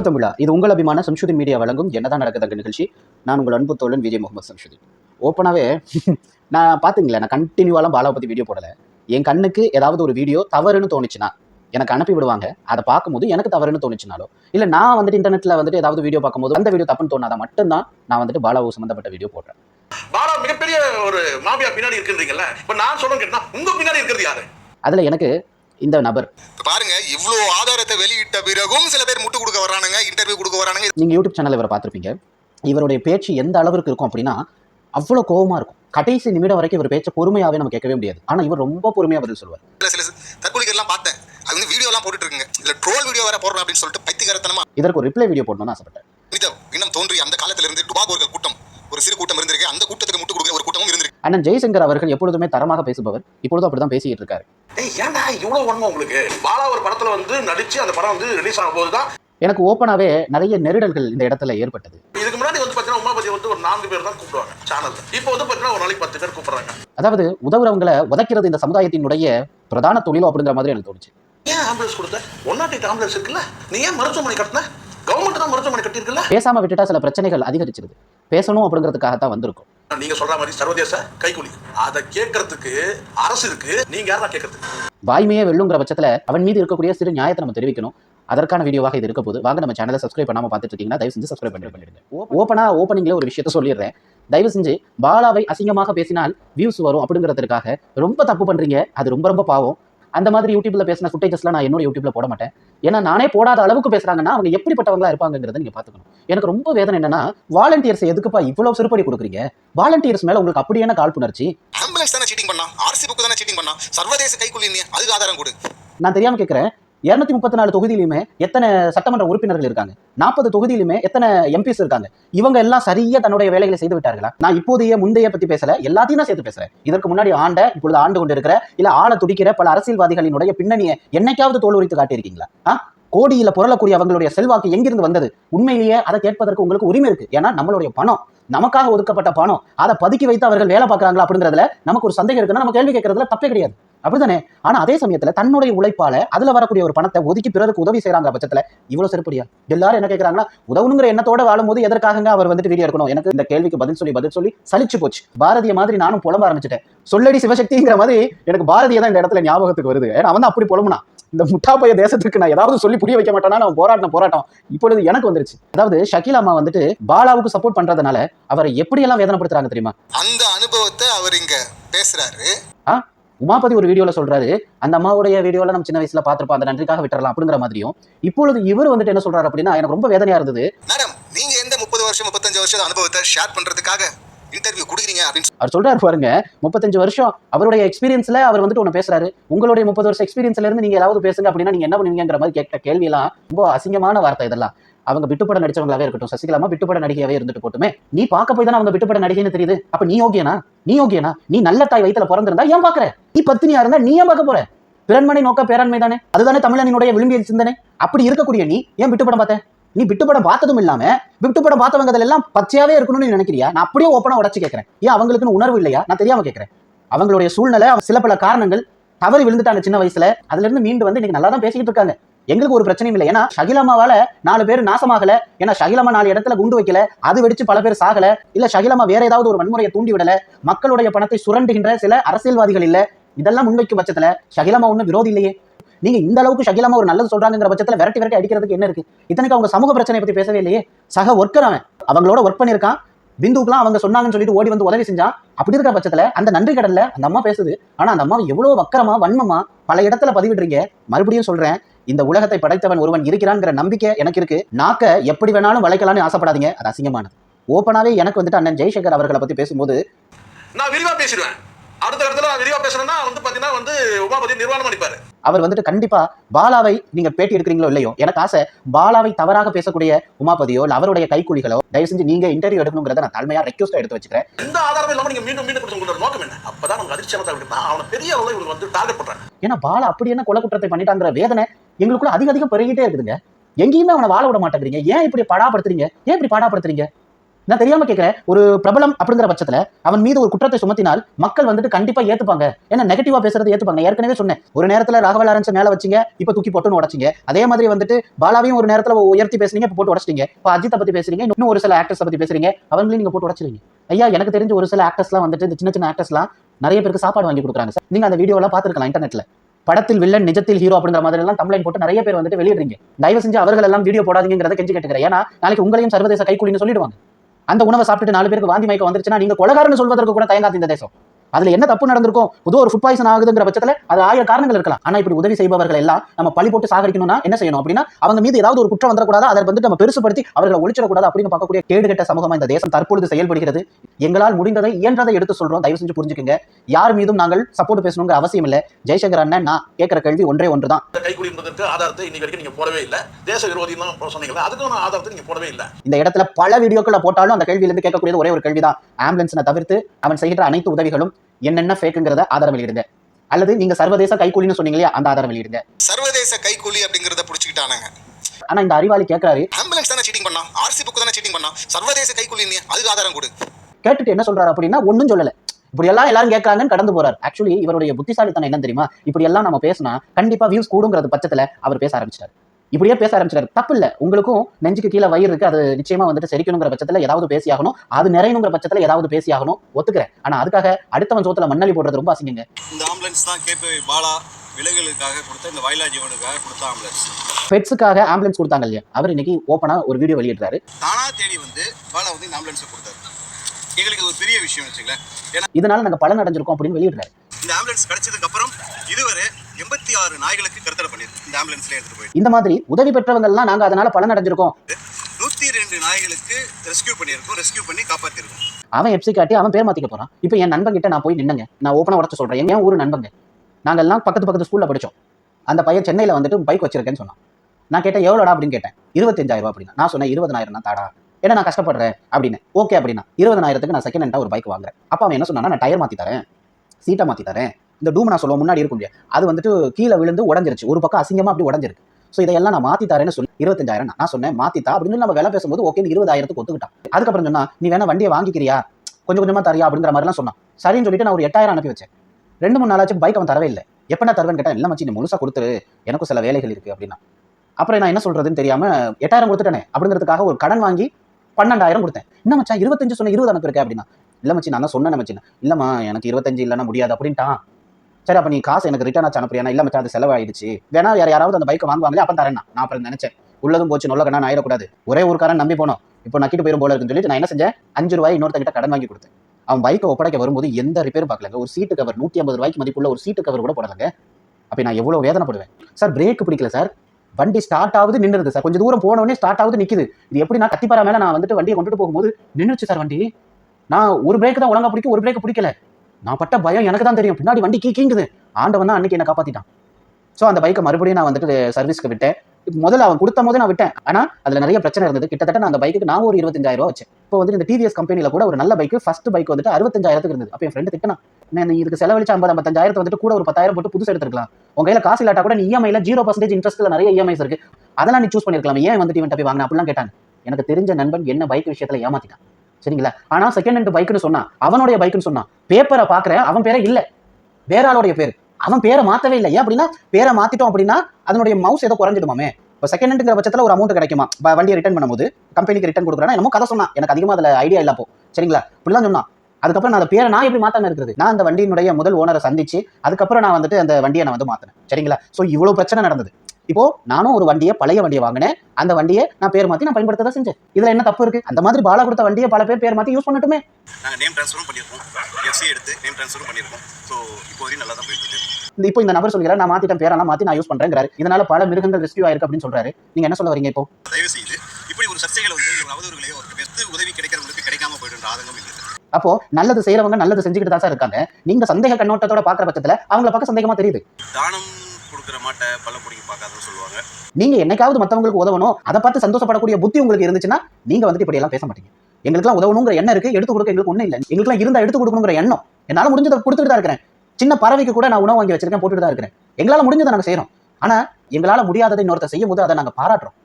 Hello தமிழா இது உங்கள் அபிமான. சம்ஷுதி மீடியா வழங்கும் என்னதான் நடக்குது அங்க நிகழ்ச்சி. நான் உங்கள் அன்பு தோழன் விஜய் முகமது சம்ஷுதி ஓப்பனாகவே நான் பார்த்தீங்களா நான் கண்டினியூவாலாம் பாலாவை பற்றி வீடியோ போடலை. என் கண்ணுக்கு ஏதாவது ஒரு வீடியோ தவறுன்னு தோணுச்சுன்னா எனக்கு அனுப்பி விடுவாங்க. அதை பார்க்கும்போது எனக்கு தவறுன்னு தோணுச்சுனாலோ இல்லை நான் வந்துட்டு இன்டர்நெட்டில் வந்துட்டு ஏதாவது வீடியோ பார்க்கும்போது அந்த வீடியோ தப்புன்னு தோணாத மட்டும்தான் நான் வந்துட்டு பாலாவு சம்மந்தப்பட்ட வீடியோ போடுறேன். பாலா மிகப்பெரிய ஒரு மாபியா பின்னாடி இருக்குன்றீங்கல்ல? இப்ப நான் சொல்றேன் கேட்டா உங்க பின்னாடி இருக்கிறது யாரு? அதில் எனக்கு இந்த நபர். பாருங்க இவ்ளோ ஆதாரத்தை வெளியிட்ட பிறகும் சில பேர் முட்டு கொடுக்க வரானுங்க இன்டர்வியூ கொடுக்க வரானுங்க நீங்கள் யூடியூப் சேனல் இவரை பார்த்துருப்பீங்க. இவருடைய பேச்சு எந்த அளவுக்கு இருக்கும் அப்படின்னா அவ்வளோ கோவமா இருக்கும். கடைசி நிமிடம் வரைக்கும் இவர் பேச்ச பொறுமையாவே நம்ம கேட்கவே முடியாது. ஆனா இவர் ரொம்ப பொறுமையா பதில் சொல்லுவார். சில சில தற்கொலைகள் எல்லாம் பார்த்தேன். அது வந்து வீடியோ எல்லாம் போட்டுட்டு இருக்குங்க இதுல ட்ரோல் வீடியோ வேற போடுறோம் அப்படின்னு சொல்லிட்டு பைத்தியகாரத்தனமா. இதற்கு ஒரு ரிப்ளை வீடியோ போடணும்னு ஆசைப்பட்டேன். மனித இனம் தோன்றி அந்த காலத்துல இருந்து டுபாகோர்கள் கூட்டம். ஒரு சிறு கூட்டம் இருந்திருக்கு. அந்த கூட்டத்துக்கு முட்டு கொடுக்க ஒரு கூட்டமும் இருந்திருக்கு. அண்ணன் ஜெய்சங்கர் அவர்கள் எப்பொழுதுமே தரமாக பேசுபவர். இப்பொழுதும் அப்படிதான் பேசிட்டு இருக்காரு. ஏய் ஏன்டா இவ்வளவு ஒண்ணும் உங்களுக்கு? பாலா ஒரு படத்துல வந்து நடிச்சு அந்த படம் வந்து ரிலீஸ் ஆகும் போதுதான். எனக்கு ஓப்பனாவே நிறைய நெருடல்கள் இந்த இடத்துல ஏற்பட்டது. இதுக்கு முன்னாடி வந்து பாத்தீங்கன்னா உமாபதி வந்து ஒரு நான்கு பேர் தான் கூப்பிடுவாங்க சேனல்ல இப்போ வந்து பாத்தீங்கன்னா ஒரு நாளைக்கு பத்து பேர் கூப்பிடுறாங்க. அதாவது உதவுறவங்களை உதைக்கிறது இந்த சமுதாயத்தினுடைய பிரதான தொழிலோ அப்படிங்கிற மாதிரி எனக்கு தோணுச்சு. ஏன் ஆம்புலன்ஸ் கொடுத்த? ஒன் நாட் எயிட் ஆம்புலன்ஸ் இருக்குல்ல? நீ ஏன் மருத்துவமனை கட்டின? கவர்மெண்ட் தான் மருத்துவமனை கட்டியிருக்குல்ல? பேசாம விட்டுட்டா சில பிரச்சனைகள் அதிகரிச்சிருது. பேசணும் அப்படிங்கிறதுக்காக தான் வந்திருக்கும். நீங்க சொல்ற மாதிரி சர்வதேச கைக்கூலி அதை கேட்கறதுக்கு அரசு இருக்கு நீங்க யாரா கேட்கறதுக்கு வாய்மையே வெல்லுங்கிற பட்சத்துல அவன் மீது இருக்கக்கூடிய சிறு நியாயத்தை நம்ம தெரிவிக்கணும். அதற்கான வீடியோவாக இது இருக்க போது வாங்க நம்ம சேனலை சப்ஸ்கிரைப் பண்ணாம பார்த்துட்டு இருக்கீங்கன்னா தயவு செஞ்சு சப்ஸ்கிரைப் பண்ணி பண்ணிடுங்க. ஓப்பனா ஓப்பனிங்ல ஒரு விஷயத்த சொல்லிடுறேன். தயவு செஞ்சு பாலாவை அசிங்கமாக பேசினால் வியூஸ் வரும் அப்படிங்கிறதுக்காக ரொம்ப தப்பு பண்றீங்க. அது ரொம்ப ரொம்ப பாவம். அந்த மாதிரி யூடியூப்ல பேசின ஃபுட்டேஜஸ்லாம் நான் என்னோட யூடியூப்ல போட மாட்டேன். ஏன்னா நானே போடாத அளவுக்கு பேசுறாங்கன்னா அவங்க எப்படிப்பட்டவங்களா இருப்பாங்கிறத நீங்க பாத்துக்கணும் எனக்கு ரொம்ப வேதனை என்னன்னா வாலண்டியர்ஸ் எதுக்குப்பா இவ்வளவு சிறுபடி கொடுக்குறீங்க? வாலண்டியர்ஸ் மேல உங்களுக்கு அப்படி என்ன காழ்ப்புணர்ச்சி? ஆம்புலன்ஸ் தானே சீட்டிங் பண்ணா ஆர்சி புக்கு தானே சீட்டிங் பண்ணா சர்வதேச கைக்கூலி நீ அதுக்கு ஆதாரம் கொடு. நான் தெரியாம கேட்கிறேன் இருநூத்தி முப்பத்தி நாலு தொகுதியிலுமே எத்தனை சட்டமன்ற உறுப்பினர்கள் இருக்காங்க? நாற்பது தொகுதியிலுமே எத்தனை எம்பிஸ் இருக்காங்க? இவங்க எல்லாம் சரியா தன்னுடைய வேலைகளை செய்து விட்டார்களா? நான் இப்போதைய முந்தைய பத்தி பேசல எல்லாத்தையும் நான் சேர்த்து பேசுறேன். இதற்கு முன்னாடி ஆண்ட இப்பொழுது ஆண்டு கொண்டு இருக்கிற இல்ல ஆள துடிக்கிற பல அரசியல்வாதிகளினுடைய பின்னணியை என்னைக்காவது தோல் உரித்து காட்டியிருக்கீங்களா? ஆ? கோடியில புரளக்கூடிய அவங்களுடைய செல்வாக்கு எங்கிருந்து வந்தது? உண்மையிலேயே அதை கேட்பதற்கு உங்களுக்கு உரிமை இருக்கு. ஏன்னா நம்மளுடைய பணம். நமக்காக ஒதுக்கப்பட்ட பணம் அதை பதுக்கி வைத்து அவர்கள் வேலை பார்க்குறாங்களா அப்படிங்கிறதுல நமக்கு ஒரு சந்தேகம் இருக்குன்னா நம்ம கேள்வி கேட்கறதுல தப்பே கிடையாது. அப்படிதானே ஆனா அதே சமயத்துல தன்னுடைய உழைப்பால அதுல வரக்கூடிய ஒரு பணத்தை ஒதுக்கி பிறருக்கு உதவி செய்யறாங்க பட்சத்துல இவ்வளவு செருப்படியா? எல்லாரும் என்ன கேட்கறாங்கன்னா உதவுங்கிற எண்ணத்தோட வாழும்போது எதற்காகங்க அவர் வந்துட்டு வீடியோ எடுக்கணும்? எனக்கு இந்த கேள்விக்கு பதில் சொல்லி பதில் சொல்லி சலிச்சு போச்சு. பாரதிய மாதிரி நானும் புலம்ப ஆரம்பிச்சிட்டேன். சொல்லடி சிவசக்திங்கிற மாதிரி எனக்கு பாரதிய தான் இந்த இடத்துல ஞாபகத்துக்கு வருது. ஏன்னா அவன் அப்படி புலம்புனா இந்த முட்டாப்பைய தேசத்துக்கு நான் ஏதாவது சொல்லி புரிய வைக்க மாட்டேன்னா நான் போராட்டம் போராட்டம். இப்பொழுது எனக்கு வந்துருச்சு. அதாவது ஷக்கீல் அம்மா வந்துட்டு பாலாவுக்கு சப்போர்ட் பண்றதுனால அவரை எப்படியெல்லாம் வேதனைப்படுத்துறாங்க தெரியுமா? அந்த அனுபவத்தை அவர் இங்க பேசுறாரு. உமாபதி ஒரு வீடியோல சொல்றாரு. அந்த அம்மாவுடைய வீடியோல நம்ம சின்ன வயசுல பார்த்திருப்போம். அந்த நன்றிக்காக விட்டுறலாம் அப்படிங்கிற மாதிரியும். இப்பொழுது இவர் வந்துட்டு என்ன சொல்றாரு அப்படின்னா எனக்கு ரொம்ப வேதனையா இருந்தது. மேடம் நீங்க எந்த முப்பது வருஷம் முப்பத்தஞ்சு வருஷம் அனுபவத்தை ஷேர் பண்றதுக்காக இன்டர்வியூ கொடுக்குறீங்க அப்படின்னு அவர் சொல்றாரு பாருங்க முப்பத்தஞ்சு வருஷம் அவருடைய எக்ஸ்பீரியன்ஸ்ல அவர் வந்துட்டு ஒன்று பேசுறாரு. உங்களுடைய முப்பது வருஷம் எக்ஸ்பீரியன்ஸ்ல இருந்து நீங்க ஏதாவது பேசுங்க அப்படின்னா நீங்க என்ன பண்ணுவீங்கிற மாதிரி கேட்ட கேள்வி எல்லாம் ரொம்ப அசிங்கமான வார்த்தை இதெல்லாம். அவங்க விட்டுப்பட நடிச்சவங்களாவே இருக்கட்டும் சசிகலாமா விட்டுப்பட நடிகையாவே இருந்துட்டு போட்டுமே நீ பார்க்க போய் தானே அவங்க விட்டுப்பட நடிகைன்னு தெரியுது. அப்ப நீ யோகியனா? நீ யோகியனா? நீ நல்ல தாய் வயித்துல பிறந்திருந்தா ஏன் பாக்குற நீ பத்தினியா இருந்தா நீ ஏன் பார்க்க போற? பிறன்மனை நோக்க பேரன்மை தானே? அதுதானே தமிழனினுடைய விளிம்பியல் சிந்தனை? அப்படி இருக்கக்கூடிய நீ ஏன் விட்டுப்படம் பார்த்தேன் நீ விட்டுப்படம் பார்த்ததும் இல்லாம விட்டுப்படம் பார்த்தவங்க அதில் எல்லாம் பச்சையாவே இருக்கணும்னு நீ நினைக்கிறியா? நான் அப்படியே ஓப்பனா உடச்சு கேட்கறேன். ஏன் அவங்களுக்குன்னு உணர்வு இல்லையா? நான் தெரியாம கேட்கறேன். அவங்களுடைய சூழ்நிலை சில பல காரணங்கள் தவறி விழுந்துட்டாங்க சின்ன வயசுல. அதுல இருந்து மீண்டு வந்து இன்னைக்கு நல்லா தான் பேசிக்கிட்டு இருக்காங்க. எங்களுக்கு ஒரு பிரச்சனையும் இல்லை. ஏன்னா ஷகிலமாவால நாலு பேர் நாசமாகல. ஏன்னா ஷகிலமா நாலு இடத்துல குண்டு வைக்கல. அது வெடிச்சு பல பேர் சாகல. இல்ல ஷகிலமா வேற ஏதாவது ஒரு வன்முறையை தூண்டி விடல. மக்களுடைய பணத்தை சுரண்டுகின்ற சில அரசியல்வாதிகள் இல்ல. இதெல்லாம் முன்வைக்கும் பட்சத்துல ஷகிலமா ஒன்றும் விரோதி இல்லையே. நீங்க இந்த அளவுக்கு ஷகிலம்மா ஒரு நல்லது சொல்றாங்கிற பட்சத்துல விரட்டி விரட்டி அடிக்கிறதுக்கு என்ன இருக்கு? இத்தனைக்கு அவங்க சமூக பிரச்சனை பத்தி பேசவே இல்லையே. சக ஒர்க்கர் அவன். அவங்களோட ஒர்க் பண்ணியிருக்கான். பிந்துக்குலாம் அவங்க சொன்னாங்கன்னு சொல்லிட்டு ஓடி வந்து உதவி செஞ்சான். அப்படி இருக்கிற பட்சத்துல அந்த நன்றி கடல்ல அந்த அம்மா பேசுது. ஆனா அந்த அம்மா எவ்வளவு வக்கரமா வன்மமா பல இடத்துல பதிவிடுறீங்க? மறுபடியும் சொல்றேன். இந்த உலகத்தை படைத்தவன் ஒருவன் இருக்கிறான்ங்கிற நம்பிக்கை எனக்கு இருக்கு. நாக்க எப்படி வேணாலும் வளைக்கலாம்னு ஆசைப்படாதீங்க. அது அசிங்கமானது. ஓப்பனாவே எனக்கு வந்துட்டு அண்ணன் ஜெய்சங்கர் அவர்களை பத்தி பேசும்போது நான் விரிவா பேசிடுவேன். அடுத்த இடத்துல விரிவா பேசுறேன்னா வந்து பாத்தீங்கன்னா வந்து உமாபதி நிர்வாணம் அடிப்பாரு. அவர் வந்துட்டு கண்டிப்பா பாலாவை நீங்க பேட்டி எடுக்கிறீங்களோ இல்லையோ? எனக்கு ஆசை பாலாவை தவறாக பேசக்கூடிய உமாபதியோ இல்ல அவருடைய கைக்கூலிகளோ தயவு செஞ்சு நீங்க இன்டர்வியூ எடுக்கணுங்கிறத நான் தாழ்மையா ரெக்வஸ்டா எடுத்து வச்சுக்கிறேன். எந்த ஆதாரமும் இல்லாம நீங்க மீண்டும் மீண்டும் கொடுத்து உங்களோட நோக்கம் என்ன? அப்பதான் நமக்கு அதிர்ச்சியான அவனை பெரிய அளவுல இவங்க வந்து டார்கெட் பண்றாங்க ஏன்னா பாலா அப்படி என்ன கொலை குற்றத்தை பண்ணிட்டாங்கிற வேதனை எங்களுக்குள்ள அதிக அதிகம் பெருகிட்டே இருக்குதுங்க. எங்கேயுமே அவனை வாழ விட மாட்டேங்கிறீங்க. ஏன் இப்படி பாடாப்படுத்துறீங்க? ஏன் இப்படி பாடாப்படுத்துறீங்க? நான் தெரியாம கேட்கிறேன் ஒரு பிரபலம் அப்படிங்கிற பட்சத்துல அவன் மீது ஒரு குற்றத்தை சுமத்தினால் மக்கள் வந்துட்டு கண்டிப்பா ஏத்துப்பாங்க. ஏன்னா நெகட்டிவா பேசுறது ஏத்துப்பாங்க. ஏற்கனவே சொன்னேன். ஒரு நேரத்துல ராகவ லாரன்ஸ் மேல வச்சீங்க இப்ப தூக்கி போட்டுன்னு உடச்சிங்க. அதே மாதிரி வந்துட்டு பாலாவையும் ஒரு நேரத்துல உயர்த்தி பேசுறீங்க இப்ப போட்டு உடச்சிட்டீங்க. இப்ப அஜித்தை பத்தி பேசுறீங்க இன்னும் ஒரு சில ஆக்டர்ஸ் பத்தி பேசுறீங்க. அவங்களையும் நீங்க போட்டு உடச்சிருங்க ஐயா எனக்கு தெரிஞ்ச ஒரு சில ஆக்டர்ஸ்லாம் வந்துட்டு இந்த சின்ன சின்ன ஆக்டர்ஸ்லாம் நிறைய பேருக்கு சாப்பாடு வாங்கி கொடுக்குறாங்க சார். நீங்க அந்த வீடியோலாம் பார்த்துருக்கலாம் இன்டர்நெட்ல படத்தில் வில்லன் நிஜத்தில் ஹீரோ அப்படிங்கிற மாதிரி எல்லாம் கம்ப்ளைண்ட் போட்டு நிறைய பேர் வந்துட்டு வெளியிடுறீங்க. தயவு செஞ்சு அவர்கள் எல்லாம் வீடியோ போடாதீங்கிறத கெஞ்சி கேட்டுக்கிறேன். ஏன்னா நாளைக்கு உங்களையும் சர்வதேச கைக்கூலின்னு சொல்லிடுவாங்க. அந்த உணவை சாப்பிட்டுட்டு நாலு பேருக்கு வாந்தி மயக்கம் வந்துருச்சுன்னா நீங்க கொலகாரன்னு சொல்வதற்கு கூட தயங்காது இந்த தேசம். அதுல என்ன தப்பு நடந்திருக்கும்? புது ஒரு ஃபுட் பாய்சன் ஆகுதுங்கிற பட்சத்துல அது ஆயிரம் காரணங்கள் இருக்கலாம். ஆனா இப்படி உதவி செய்பவர்கள் எல்லாம் நம்ம பழி போட்டு சாகடிக்கணும்னா என்ன செய்யணும் அப்படின்னா அவங்க மீது ஏதாவது ஒரு குற்றம் வந்துடக்கூடாது அதை வந்து நம்ம பெருசுப்படுத்தி அவர்களை ஒழிச்சிடக்கூடாது? அப்படின்னு பார்க்கக்கூடிய கேடுகட்ட சமூகமா இந்த தேசம் தற்பொழுது செயல்படுகிறது. எங்களால் முடிந்ததை இயன்றதை எடுத்து சொல்றோம். தயவு செஞ்சு புரிஞ்சுக்கங்க. யார் மீதும் நாங்கள் சப்போர்ட் பேசணுங்கிற அவசியம் இல்லை. ஜெய்சங்கர் அண்ணன் நான் கேட்கிற கேள்வி ஒன்றே ஒன்று தான் இந்த கைக்கூலி என்பதற்கு ஆதாரத்தை இன்னைக்கு வரைக்கும் நீங்க போடவே இல்லை. தேச விரோதிலாம் சொன்னீங்களா அதுக்கும் நான் ஆதாரத்தை நீங்க போடவே இல்லை. இந்த இடத்துல பல வீடியோக்களை போட்டாலும் அந்த கேள்வியிலிருந்து கேட்கக்கூடியது ஒரே ஒரு கேள்விதான். ஆம்புலன்ஸை தவிர்த்து அவன் செய்கிற அனைத்து உதவிகளும் என்னென்ன ஃபேக்குங்கிறத ஆதாரம் வெளியிடுங்க. அல்லது நீங்க சர்வதேச கைக்கூலின்னு சொன்னீங்க இல்லையா அந்த ஆதாரம் வெளியிடுங்க. சர்வதேச கைக்கூலி அப்படிங்கறத புடிச்சுக்கிட்டானுங்க. ஆனா இந்த அறிவாளி கேட்கறாரு ஆம்புலன்ஸ் தானே சீட்டிங் பண்ணா ஆர்சி புக்கு தானே சீட்டிங் பண்ணா சர்வதேச கைக்கூலி நீ அதுக்கு ஆதாரம் கொடு. கேட்டுட்டு என்ன சொல்றாரு அப்படின்னா ஒண்ணும் சொல்லல. இப்படி எல்லாம் எல்லாரும் கேட்கறாங்கன்னு கடந்து போறாரு. ஆக்சுவலி இவருடைய புத்திசாலித்தனம் என்ன தெரியுமா? இப்படி எல்லாம் நம்ம பேசினா கண்டிப்பா வியூஸ் கூடுங்கிறது பட்சத்துல அவர் பேச ஆரம்பிச்சிட்டாரு. இப்படியே பேச ஆரம்பிச்சிட்டாரு. தப்பு இல்ல. உங்களுக்கும் நெஞ்சுக்கு கீழே வயிறு இருக்கு. அது நிச்சயமா வந்துட்டு செரிக்கணுங்கிற பட்சத்துல ஏதாவது பேசியாகணும் அது நிறையணுங்கிற பட்சத்துல ஏதாவது பேசியாகணும் ஒத்துக்கிறேன். ஆனா அதுக்காக அடுத்தவன் சோத்துல மண்ணலி போடுறது ரொம்ப அசிங்கங்க. இந்த ஆம்புலன்ஸ் தான் கேபி பாலா விலங்குகளுக்காக கொடுத்த இந்த வயலா ஜீவனுக்காக கொடுத்த ஆம்புலன்ஸ். பெட்ஸுக்காக ஆம்புலன்ஸ் கொடுத்தாங்க இல்லையா? அவர் இன்னைக்கு ஓப்பனா ஒரு வீடியோ வெளியிடுறாரு. தானா தேடி வந்து பாலா வந்து இந்த ஆம்புலன்ஸை கொடுத்தாரு. எங்களுக்கு ஒரு பெரிய விஷயம் வச்சுங்களேன் ஏன்னா இதனால நாங்க பலன் அடைஞ்சிருக்கோம் அப்படின்னு வெளியிடுறாரு. இந்த ஆம்புலன்ஸ் கிடைச்சதுக்கு அப்புறம் இதுவரை எண்பத்தி ஆறு நாய்களுக்கு கருத்தடை பண்ணிருக்கு இந்த ஆம்புலன்ஸ்ல எடுத்துட்டு போயிட்டு. இந்த மாதிரி உதவி பெற்றவங்கலாம் நாங்க அதனால பலன் அடைஞ்சிருக்கோம். நூத்தி ரெண்டு நாய்களுக்கு ரெஸ்கியூ பண்ணியிருக்கோம். ரெஸ்கியூ பண்ணி காப்பாத்திருக்கோம். அவன் எப்சி காட்டி அவன் பேர் மாத்திக்க போறான். இப்போ என் நண்பன் கிட்ட நான் போய் நின்னங்க. நான் ஓப்பனா உடச்சு சொல்றேன். என் ஊர் நண்பங்க. நாங்க எல்லாம் பக்கத்து பக்கத்து ஸ்கூல்ல படிச்சோம். அந்த பையன் சென்னையில வந்துட்டு பைக் வச்சிருக்கேன்னு சொன்னான். நான் கேட்டேன் எவ்வளோடா? அப்படின்னு கேட்டேன். இருபத்தஞ்சாயிரம் ரூபாய் அப்படின்னா. நான் சொன்னேன் இருபதனாயிரம் தான் தாடா. ஏன்னா நான் கஷ்டப்படுறேன் அப்படின்னு. ஓகே அப்படின்னா இருபதனாயிரத்துக்கு நான் செகண்ட் ஹேண்டாக ஒரு பைக் வாங்குறேன். அப்போ அவன் என்ன சொன்னான்னா நான் டயர் மாற்றி தரேன். சீட்டை மாற்றி தரேன். இந்த டூம் நான் சொல்லுவோம் முன்னாடி இருக்கும் இல்லையா? அது வந்துட்டு கீழே விழுந்து உடஞ்சிருச்சு. ஒரு பக்கம் அசிங்கமாக அப்படி உடஞ்சிருக்கு. ஸோ இதையெல்லாம் நான் மாற்றி தரேன்னு சொல்லி இருபத்தஞ்சாயிரம் நான். சொன்னேன் மாற்றித்தா அப்படின்னு நம்ம வேலை பேசும்போது ஓகே இருபதாயிரத்துக்கு ஒத்துக்கிட்டான். அதுக்கப்புறம் சொன்னா நீ வேணா வண்டியை வாங்கிக்கிறியா? கொஞ்சம் கொஞ்சமாக தரியா? அப்படிங்கிற மாதிரிலாம் சொன்னான். சரின்னு சொல்லிட்டு நான் ஒரு எட்டாயிரம் அனுப்பி வச்சேன். ரெண்டு மூணு நாளாச்சும் பைக் அவன் தரவே இல்லை. எப்போ நான் தருவேன்னு கேட்டேன் இல்லை மச்சி நீ முழுசாக கொடுத்துரு. எனக்கும் சில வேலைகள் இருக்குது அப்படின்னா. அப்புறம் நான் என்ன சொல்கிறதுன்னு தெரியாமல் எட்டாயிரம் கொடுத்துட்டேனே அப்படிங்கிறதுக்காக ஒரு கடன் வாங்கி பன்னெண்டாயிரம் கொடுத்தேன். என்ன மச்சான் இருபத்தஞ்சு சொன்ன இருபது அனுப்பியிருக்கேன் அப்படின்னா. இல்ல மச்சி நான் தான் சொன்னேன் மச்சின் இல்லம்மா எனக்கு இருபத்தஞ்சு இல்லைன்னா முடியாது அப்படின்ட்டான் சரி அப்போ நீ காசு எனக்கு ரிட்டர்ன் ஆச்சு அனுப்புறியா? இல்லை மச்சான் அது செலவாயிடுச்சு. வேணா வேறு யாராவது அந்த பைக்கை வாங்குவாங்களே அப்போ தரேன் நான். அப்புறம் நினைச்சேன். உள்ளதும் போச்சு நொல்ல கண்ணா ஆயிடக்கூடாது. ஒரே ஒரு காரன் நம்பி போனோம். இப்போ நக்கிட்டு போயிரும் போல இருக்குன்னு சொல்லிட்டு நான் என்ன செஞ்சேன்? அஞ்சு ரூபாய் இன்னொருத்தங்கிட்ட கடன் வாங்கி கொடுத்தேன். அவன் பைக்கை ஒப்படைக்க வரும்போது எந்த ரிப்பேரும் பார்க்கலங்க. ஒரு சீட்டு கவர் நூற்றி ஐம்பது ரூபாய்க்கு மதிப்புள்ள ஒரு சீட்டு கவர் கூட போடலங்க. அப்போ நான் எவ்வளோ வேதனைப்படுவேன். சார் பிரேக் பிடிக்கல சார். வண்டி ஸ்டார்ட் ஆகுது நின்றுது சார் கொஞ்சம் தூரம் போனவொடனே ஸ்டார்ட் ஆகுது நிற்குது இது எப்படி நான் கத்திப்பாரா மேலே நான் வந்துட்டு வண்டியை கொண்டுட்டு போகும்போது நின்றுச்சு சார் வண்டி. நான் ஒரு பிரேக் தான் ஒழுங்காக பிடிக்கும் ஒரு பிரேக் பிடிக்கல. நான் பட்ட பயம் எனக்கு தான் தெரியும். பின்னாடி வண்டி கீ கீங்குது. ஆண்டவன் தான் அன்னைக்கு என்ன காப்பாற்றிட்டான் ஸோ அந்த பைக்கை மறுபடியும் நான் வந்துட்டு சர்வீஸ்க்கு விட்டேன். முதல்ல அவன் கொடுத்த போதே நான் விட்டேன். ஆனா அதுல நிறைய பிரச்சனை இருந்தது. கிட்டத்தட்ட நான் அந்த பைக்கு நான் ஒரு இருபத்தஞ்சாயிரம் ரூபா வச்சேன். இப்போ வந்து இந்த டிவிஎஸ் கம்பெனியில கூட ஒரு நல்ல பைக் ஃபர்ஸ்ட் பைக் வந்துட்டு அறுபத்தஞ்சாயிரத்துக்கு இருந்தது. அப்போ என் ஃப்ரெண்டு திட்டினா நீ இதுக்கு செலவழிச்சு ஐம்பது ஐம்பத்தஞ்சாயிரத்தை வந்துட்டு கூட ஒரு பத்தாயிரம் போட்டு புதுசு எடுத்துருக்கலாம். உங்க கையில காசு இல்லாட்டா கூட நீ இஎம்ஐல ஜீரோ பர்சன்டேஜ் இன்ட்ரெஸ்ட்ல நிறைய இஎம்ஐஸ் இருக்கு. அதெல்லாம் நீ சூஸ் பண்ணிருக்கலாம். ஏன் வந்துட்டு இவன் போய் வாங்கின? அப்படிலாம் கேட்டாங்க. எனக்கு தெரிஞ்ச நண்பன் என்ன பைக் விஷயத்துல ஏமாத்திட்டான். சரிங்களா? ஆனா செகண்ட் ஹேண்ட் பைக்குன்னு சொன்னா அவனுடைய பைக்குன்னு சொன்னான் பேப்பரை பாக்குறேன் அவன் பேரே இல்ல. வேற ஆளுடைய பேர். அவன் பேரை மாற்றவே இல்லை. ஏன் அப்படின்னா பேரை மாற்றிட்டோம் அப்படின்னா அதனுடைய மவுஸ் ஏதோ குறைஞ்சிடுமாமே. இப்போ செகண்ட் ஹேண்டுங்கிற பட்சத்தில் ஒரு அமௌண்ட் கிடைக்குமா? வண்டியை ரிட்டர்ன் பண்ணும்போது கம்பெனிக்கு ரிட்டர்ன் கொடுக்குறேன்னா என்னமோ கதை சொன்னான். எனக்கு அதிகமாக அதில் ஐடியா இல்லப்போ சரிங்களா? இப்படிலாம் சொன்னான். அதுக்கப்புறம் நான் அந்த பேரை நான் எப்படி மாற்றாம இருக்கிறது? நான் அந்த வண்டியினுடைய முதல் ஓனரை சந்திச்சு அதுக்கப்புறம் நான் வந்துட்டு அந்த வண்டியை நான் வந்து மாற்றினேன் சரிங்களா? ஸோ இவ்வளோ பிரச்சனை நடந்தது. இப்போ நானும் ஒரு வண்டியை பழைய வண்டியை வாங்கினேன். அந்த வண்டியை நான் பேர் மாத்தி நான் பயன்படுத்த தான் செஞ்சேன். இதுல என்ன தப்பு இருக்கு? அந்த மாதிரி பாலா கொடுத்த வண்டியை பல பேர் பேர் மாத்தி யூஸ் பண்ணட்டுமே. நேம் ட்ரான்ஸ்ஃபரும் பண்ணியிருக்கோம் எஃப்சி எடுத்து நேம் ட்ரான்ஸ்ஃபரும் பண்ணியிருக்கோம் ஸோ இப்போ வரையும் நல்லா தான் போயிட்டு இந்த இப்போ இந்த நபர் சொல்கிறார் நான் மாத்திட்டேன் பேரெல்லாம் மாத்தி நான் யூஸ் பண்றேங்கிறாரு. இதனால பல மிருகங்கள் ரெஸ்கியூ ஆயிருக்கு அப்படின்னு சொல்றாரு. நீங்க என்ன சொல்ல வரீங்க இப்போ? தயவு செய்து இப்படி ஒரு சர்ச்சைகளை வந்து அவதூறுகளையோ ஒரு பெஸ்ட் உதவி கிடைக்கிறவங்களுக்கு கிடைக்காம போயிடுன்ற ஆதங்கம் அப்போ நல்லது செய்யறவங்க நல்லது செஞ்சுக்கிட்டு தான் சார் இருக்காங்க. நீங்க சந்தேக கண்ணோட்டத்தோட பாக்குற பட்சத்துல அவங்கள பார்க்க சந்தேகமா தெரியுது. தானம் கொடுக்குற மாட்டை சொல்லுவாங்க நீங்க என்னைக்காவது மத்தவங்களுக்கு உதவணும் அதை பார்த்து சந்தோஷப்படக்கூடிய புத்தி உங்களுக்கு இருந்துச்சுன்னா நீங்க வந்துட்டு இப்படி எல்லாம் பேச மாட்டீங்க. எங்களுக்குலாம் உதவணுங்கிற எண்ணம் இருக்கு எடுத்து கொடுக்க எங்களுக்கு ஒண்ணு இல்லை. எங்களுக்குலாம் இருந்தா எடுத்து கொடுக்கணுங்கிற எண்ணம். என்னால முடிஞ்சதை கொடுத்துட்டு தான் இருக்கிறேன். சின்ன பறவைக்கு கூட நான் உணவு வாங்கி வச்சிருக்கேன் போட்டுட்டு தான் இருக்கிறேன். எங்களால முடிஞ்சதை நாங்க செய்யறோம் ஆனா எங்களால முடியாததை இன்னொருத்தர் செய்யும் போது அதை நாங்க பாராட்டுறோம்.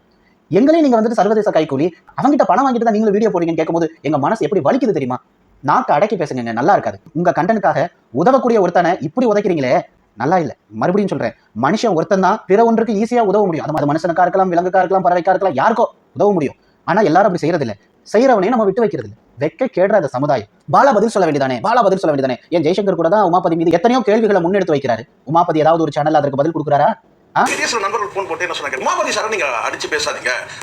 எங்களையும் நீங்க வந்துட்டு சர்வதேச கைக்கூலி அவங்ககிட்ட பணம் வாங்கிட்டு தான் நீங்களும் வீடியோ போடுறீங்கன்னு கேட்கும்போது எங்க மனசு எப்படி வலிக்குது தெரியுமா? நாக்கு அடக்கி பேசுங்க நல்லா இருக்காது. உங்க கண்டனுக்காக உதவக்கூடிய ஒருத்தனை இப்படி உதைக்கிறீங்களே நல்லா இல்ல. மறுபடியும் சொல்றேன். மனுஷன் ஒருத்தன் தான் பிற ஒன்றுக்கு ஈஸியா உதவ முடியும். அது அது மனுஷனுக்கா இருக்கலாம் விலங்குக்கா இருக்கலாம் பறவைக்கா இருக்கலாம் யாருக்கோ உதவ முடியும். ஆனா எல்லாரும் அப்படி செய்யறது இல்ல செய்யறவனே நம்ம விட்டு வைக்கிறது இல்ல. வெக்க கேடுற அந்த சமுதாயம். பாலா பதில் சொல்ல வேண்டியதானே? பாலா பதில் சொல்ல வேண்டியதானே? ஏன் ஜெய்சங்கர் கூட தான் உமாபதி மீது எத்தனையோ கேள்விகளை முன்னெடுத்து வைக்கிறாரு. உமாபதி ஏதாவது ஒரு சேனல் அதற்கு பதில் கொடுக்குறாரா? உமாபதி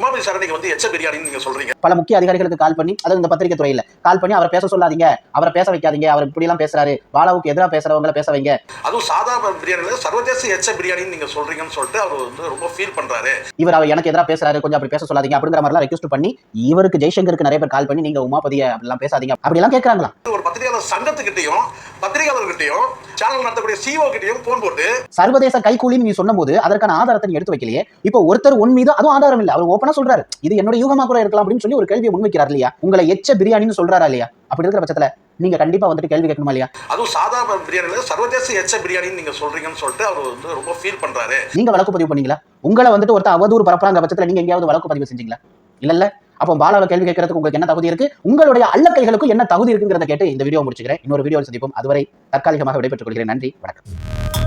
உமாபதி பல முக்கிய அதிகாரிகளுக்கு கால் பண்ணி அதாவது இந்த பத்திரிகை துறையில கால் பண்ணி அவரை பேச சொல்லாதீங்க. அவரை பேச வைக்காதீங்க. அவர் இப்படி எல்லாம் பேசுறாரு. பாலாவுக்கு எதிராக பேசுறவங்கள பேச வைங்க. அதுவும் சாதா பிரியாணில சர்வதேச எச்ச பிரியாணின்னு நீங்க சொல்றீங்கன்னு சொல்லிட்டு அவர் வந்து ரொம்ப ஃபீல் பண்றாரு. இவர் அவர் எனக்கு எதிராக பேசுறாரு. கொஞ்சம் அப்படி பேச சொல்லாதீங்க அப்படிங்கிற மாதிரிலாம் ரெக்வஸ்ட் பண்ணி இவருக்கு ஜெய்சங்கருக்கு நிறைய பேர் கால் பண்ணி நீங்க உமாபதியை அப்படிலாம் பேசாதீங்க. அப்படிலாம் கேட்கறாங்களா ஒரு பத்திரிகையாளர் சங்கத்துக்கிட்டையும் பத்திரிகையாளர்கிட்டையும் சேனல் நடத்தக்கூடிய சிஓ கிட்டையும் போன் போட்டு சர்வதேச கைக்கூலின்னு நீ சொன்னபோது அதற்கான ஆதாரத்தை நீ எடுத்து வைக்கலையே? இப்போ ஒருத்தர் உன் மீது அதுவும் ஆதாரம் இல்ல. அவர் ஓப்பனா சொல்றாரு. இது என்னோட யூகமா கூட இருக்கலாம் அப்படின்னு சொல்லி ஒரு கேள்வியை முன்வைக்கிறார் இல்லையா? உங்களை எச்ச பிரியாணின்னு சொல்றாரா இல்லையா? அப்படி இருக்கிற பட்சத்துல நீங்க கண்டிப்பா வந்துட்டு கேள்வி கேட்கணுமா இல்லையா? அதுவும் சாதா பிரியாணில சர்வதேச எச்ச பிரியாணின்னு நீங்க சொல்றீங்கன்னு சொல்லிட்டு அவர் வந்து ரொம்ப ஃபீல் பண்றாரு. நீங்க வழக்கு பதிவு பண்ணீங்களா? உங்களை வந்துட்டு ஒருத்தர் அவதூறு பரப்புறாங்க பட்சத்துல நீங்க எங்கேயாவது வழக்கு பதிவு செஞ்சீங்களா? இல்ல இல்ல. அப்போ பாலாவை கேள்வி கேட்கறதுக்கு உங்களுக்கு என்ன தகுதி இருக்கு? உங்களுடைய அல்லக்கைகளுக்கும் என்ன தகுதி இருக்குங்கிறத கேட்டு இந்த வீடியோ முடிச்சுக்கிறேன். இன்னொரு வீடியோ சந்திப்போம். அதுவரை தற்காலிகமாக விடைபெற்றுக் கொள்கிறேன். நன்றி. வணக்கம்.